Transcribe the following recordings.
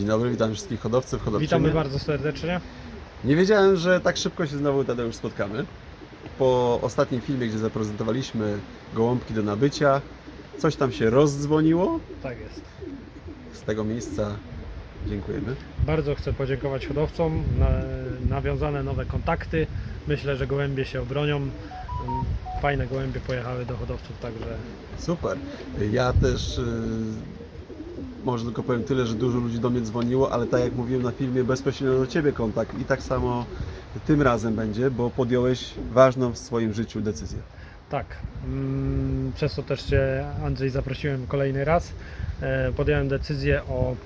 Dzień dobry, witam wszystkich hodowców, hodowczynie. Witamy bardzo serdecznie. Nie wiedziałem, że tak szybko się znowu Tadeusz spotkamy. Po ostatnim filmie, gdzie zaprezentowaliśmy gołąbki do nabycia, coś tam się rozdzwoniło. Tak jest. Z tego miejsca dziękujemy. Bardzo chcę podziękować hodowcom. Na, nawiązane nowe kontakty. Myślę, że gołębie się obronią. Fajne gołębie pojechały do hodowców, także Super. Ja też y, może tylko powiem tyle, że dużo ludzi do mnie dzwoniło, ale tak jak mówiłem na filmie, bezpośrednio do Ciebie kontakt i tak samo tym razem będzie, bo podjąłeś ważną w swoim życiu decyzję. tak. Mm, Przez to też Cię Andrzej zaprosiłem kolejny raz. E, Podjąłem decyzję o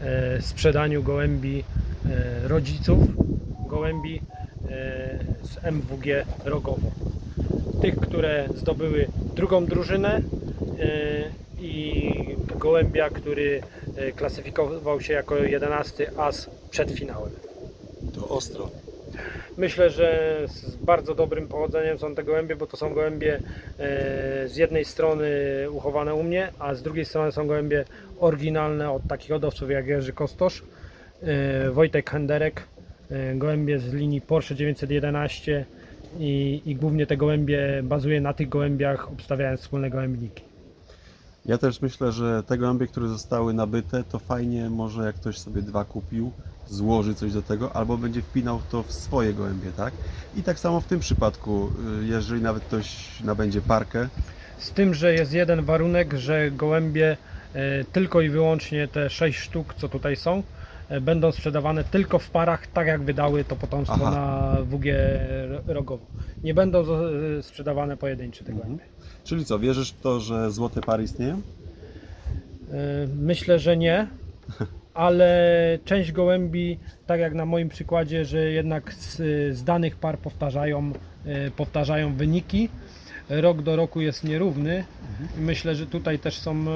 e, sprzedaniu gołębi e, rodziców, gołębi z MWG Rogowo. Tych, które zdobyły drugą drużynę i gołębia, który e, klasyfikował się jako 11 as przed finałem. To ostro. Myślę, że z bardzo dobrym powodzeniem są te gołębie, bo to są gołębie e, z jednej strony uchowane u mnie, a z drugiej strony są gołębie oryginalne od takich hodowców jak Jerzy Kostosz, e, Wojtek Henderek, gołębie z linii Porsche 911 i, i głównie te gołębie bazuje na tych gołębiach, obstawiając wspólne gołębniki. Ja też myślę, że te gołębie, które zostały nabyte, to fajnie może jak ktoś sobie dwa kupił, złoży coś do tego, albo będzie wpinał to w swoje gołębie, tak? I tak samo w tym przypadku, y, jeżeli nawet ktoś nabędzie parkę, Z tym, że jest jeden warunek, że gołębie e, tylko i wyłącznie te 6 sztuk, co tutaj są, będą sprzedawane tylko w parach, tak jak wydały to potomstwo Aha. na WG rogowo. Nie będą e, sprzedawane pojedyncze te gołębie. czyli co, wierzysz w to, że złote pary istnieją? E, Myślę, że nie, ale część gołębi, tak jak na moim przykładzie, że jednak z, z danych par powtarzają, e, powtarzają wyniki. Rok do roku jest nierówny. I Myślę, że tutaj też są e,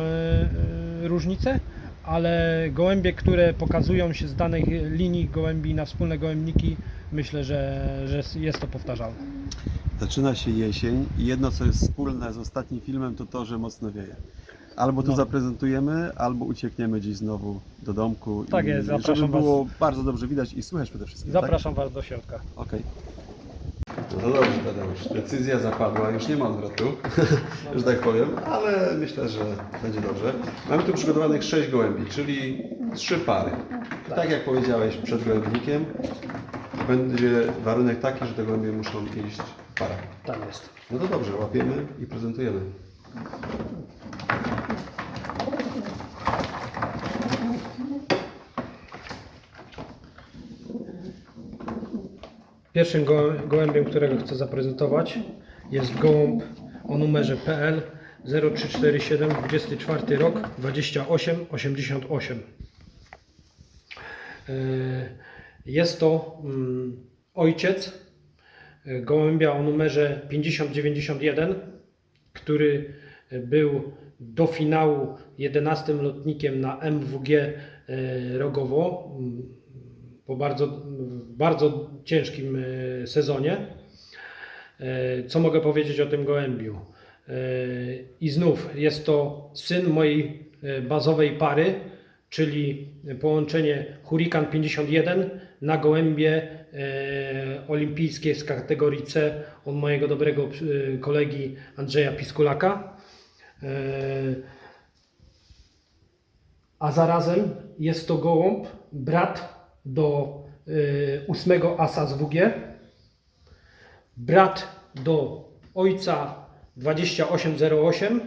e, różnice, ale gołębie, które pokazują się z danych linii gołębi na wspólne gołębniki, myślę, że, że jest to powtarzalne. Zaczyna się jesień i jedno, co jest wspólne z ostatnim filmem, to to, że mocno wieje. Albo tu No. zaprezentujemy, albo uciekniemy gdzieś znowu do domku. Tak i jest, zapraszam Żeby było bardzo dobrze widać i słychać przede wszystkim. Zapraszam Was do środka. Tak? Okej. No to dobrze, Tadeusz. Decyzja zapadła, już nie ma odwrotu, że tak powiem, ale myślę, że będzie dobrze. Mamy tu przygotowanych sześć gołębi, czyli trzy pary. I tak jak powiedziałeś przed gołębnikiem, będzie warunek taki, że te gołębie muszą iść w parach. Tak jest. No to dobrze, łapiemy i prezentujemy. Pierwszym go, gołębiem, którego chcę zaprezentować jest gołąb o numerze PL 0347 24 rok 2888. E, Jest to mm, ojciec e, gołębia o numerze 5091, który był do finału 11 lotnikiem na MWG e, Rogowo mm, po bardzo, bardzo ciężkim e, sezonie. E, Co mogę powiedzieć o tym gołębiu? E, I znów jest to syn mojej bazowej pary, czyli połączenie Hurrikan 51 na gołębie olimpijskie z kategorii C od mojego dobrego kolegi Andrzeja Piskulaka. A zarazem jest to gołąb, brat do ósmego asa z WG, brat do ojca 2808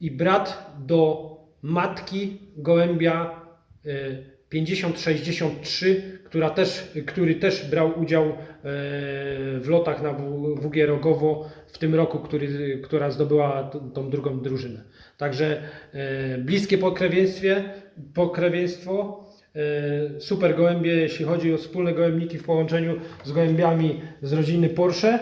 i brat do matki gołębia y, 5063, która też, który też brał udział y, w lotach na WG Rogowo w tym roku, który, która zdobyła tą drugą drużynę. Także y, bliskie pokrewieństwo, y, super gołębie, jeśli chodzi o wspólne gołębniki w połączeniu z gołębiami z rodziny Porsche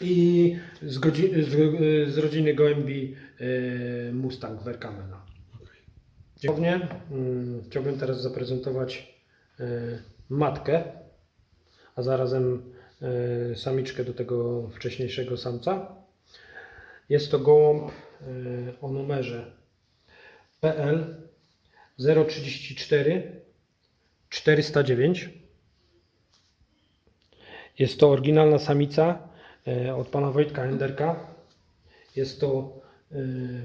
i z, z, z rodziny gołębi y, Mustang Werkamena. Dziękuję. Chciałbym teraz zaprezentować y, matkę, a zarazem y, samiczkę do tego wcześniejszego samca. Jest to gołąb y, o numerze PL 034 409. Jest to oryginalna samica e, od pana Wojtka Enderka. Jest to e,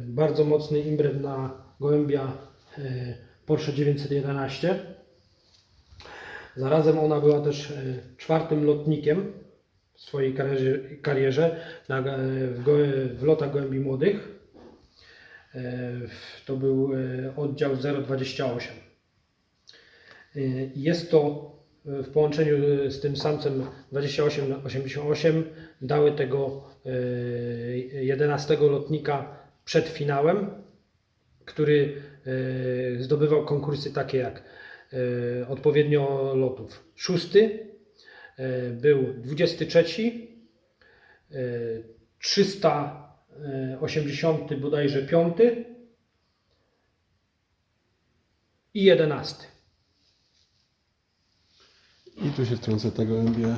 bardzo mocny imbred na gołębia e, Porsche 911. Zarazem ona była też czwartym lotnikiem w swojej karierze, na, w, w lotach gołębi młodych. E, to był e, oddział 028. E, jest to w połączeniu z tym samcem 2888 dały tego 11 lotnika przed finałem, który zdobywał konkursy takie jak odpowiednio lotów. Szósty był 23, 300 E, 80 bodajże 5 i 11. I tu się wtrącę tego MBA,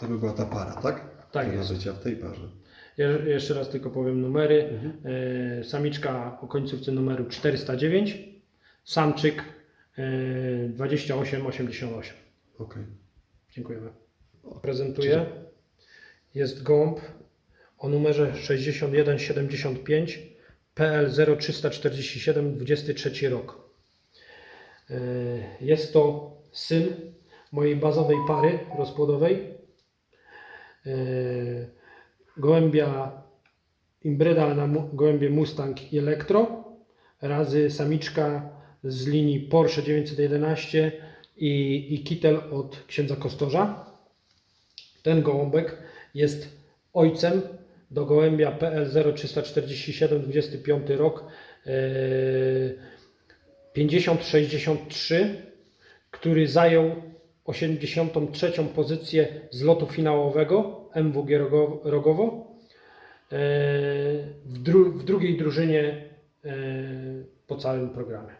to by była ta para, tak? Tak Która jest. życia w tej parze. Ja jeszcze raz tylko powiem numery. Mhm. E, samiczka o końcówce numeru 409, samczyk e, 2888. Okej. Dziękujemy. Prezentuję. Jest gąb o numerze 6175 PL 0347 23 rok. E, Jest to syn mojej bazowej pary rozpłodowej. E, Gołębia Imbryda na gołębie Mustang i Elektro razy samiczka z linii Porsche 911 i, i kitel od księdza Kostorza. Ten gołąbek jest ojcem do gołębia PL 0347 25 rok e, 5063, który zajął 83 pozycję z lotu finałowego MWG Rogo- Rogowo e, w, dru- w drugiej drużynie e, po całym programie.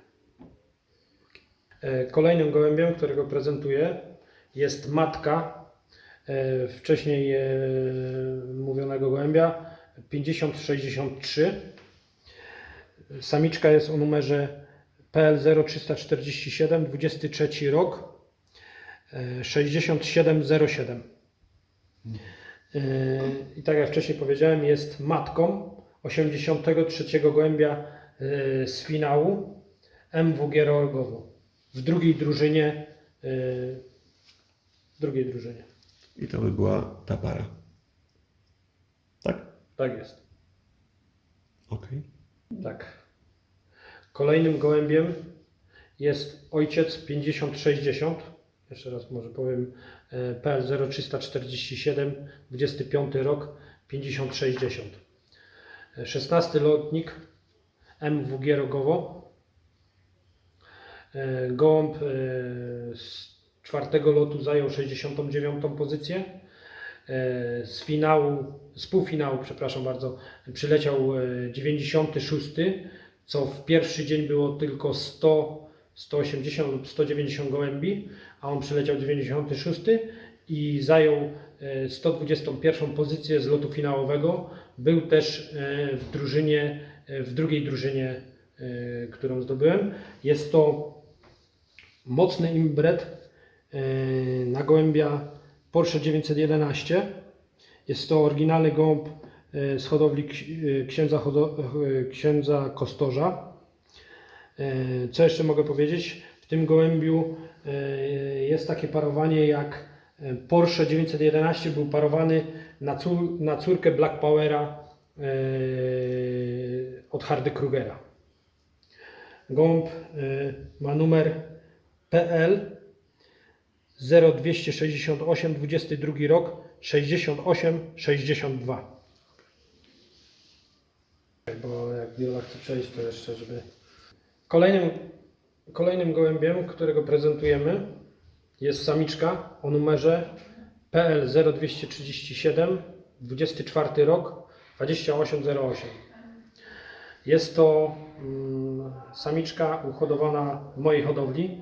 E, Kolejnym gołębiem, którego prezentuję, jest matka e, wcześniej e, mówionego gołębia 5063. Samiczka jest o numerze PL 0347 23 rok e, 6707. E, I tak jak wcześniej powiedziałem, jest matką 83 gołębia e, z finału MWG Rogowo w drugiej drużynie. e, drugiej drużynie. I to by była ta para. Tak? Tak jest. Okej. Tak. Kolejnym gołębiem jest ojciec 5060. Jeszcze raz może powiem e, PL 0347 25 rok 5060. E, 16 lotnik MWG Rogowo. E, Gołąb e, z czwartego lotu zajął 69 pozycję. E, Z finału, z półfinału, przepraszam bardzo, przyleciał e, 96, co w pierwszy dzień było tylko 100, 180 lub 190 gołębi, a on przyleciał 96 i zajął e, 121 pozycję z lotu finałowego. Był też e, w drużynie, e, w drugiej drużynie, e, którą zdobyłem. Jest to mocny imbret e, na gołębia Porsche 911. Jest to oryginalny gołąb e, z hodowli e, księdza, księdza Kostorza. Co jeszcze mogę powiedzieć? W tym gołębiu jest takie parowanie jak Porsche 911 był parowany na, cór, na córkę Black Powera od Hardy Krugera. Gołąb e, ma numer PL 0268 22 rok 68 62. Bo jak Wiola chce przejść, to jeszcze, żeby. Kolejnym, kolejnym gołębiem, którego prezentujemy, jest samiczka o numerze PL 0237 24 rok 2808. Jest to mm, samiczka uhodowana w mojej hodowli,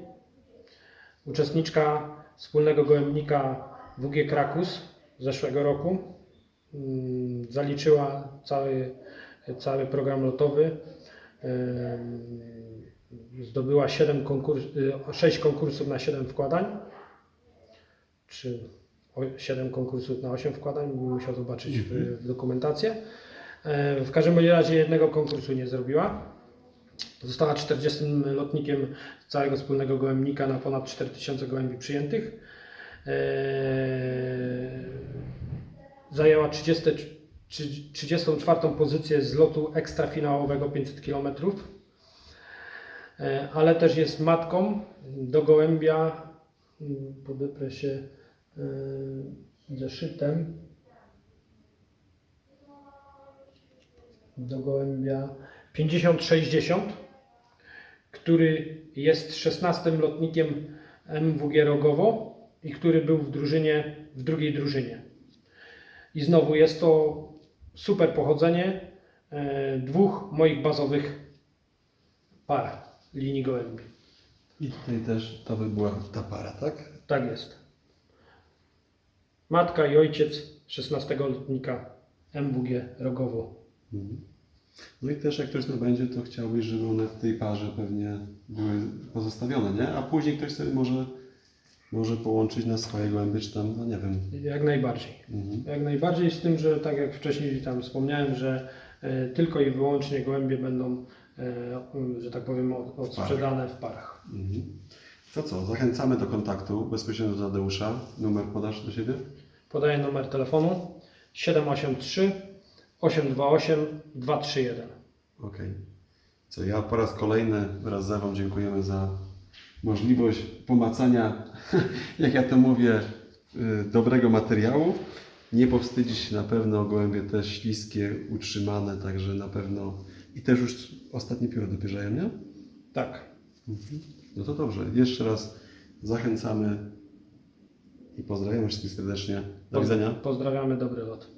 uczestniczka wspólnego gołębnika WG Krakus z zeszłego roku. Mm, Zaliczyła cały, cały program lotowy. Zdobyła 7 konkurs, 6 konkursów na 7 wkładań. Czy 7 konkursów na 8 wkładań, bym musiał zobaczyć w, w dokumentację. E, W każdym razie jednego konkursu nie zrobiła. Została 40 lotnikiem całego wspólnego gołębnika na ponad 4000 gołębi przyjętych. Eee, Zajęła 30, trzy- 34 pozycję z lotu ekstrafinałowego 500 km. Eee, Ale też jest matką do gołębia, mm, podeprę się eee, zeszytem, do gołębia 5060 który jest 16 lotnikiem MWG Rogowo i który był w drużynie, w drugiej drużynie. I znowu jest to super pochodzenie e, dwóch moich bazowych par linii gołębi. I tutaj też to by była ta para, tak? Tak jest. Matka i ojciec 16 lotnika MWG Rogowo. Mhm. No i też jak ktoś nabędzie, to chciałbyś, żeby one w tej parze pewnie były pozostawione, nie? A później ktoś sobie może, może połączyć na swoje głęby, czy tam, no nie wiem. Jak najbardziej. Mhm. Jak najbardziej z tym, że tak jak wcześniej tam wspomniałem, że e, tylko i wyłącznie gołębie będą, e, że tak powiem, od, odsprzedane w parach. Mhm. To co, zachęcamy do kontaktu bezpośrednio do Tadeusza. Numer podasz do siebie? Podaję numer telefonu 783 828 231. Okej. Co ja po raz kolejny wraz z Ewą dziękujemy za możliwość pomacania, jak ja to mówię, y, dobrego materiału. Nie powstydzisz się na pewno, gołębie też śliskie, utrzymane, także na pewno i też już ostatnie pióro dopierzają, nie? Tak. No to dobrze. Jeszcze raz zachęcamy i pozdrawiamy wszystkich serdecznie. Do widzenia. Pozdrawiamy, dobry lot.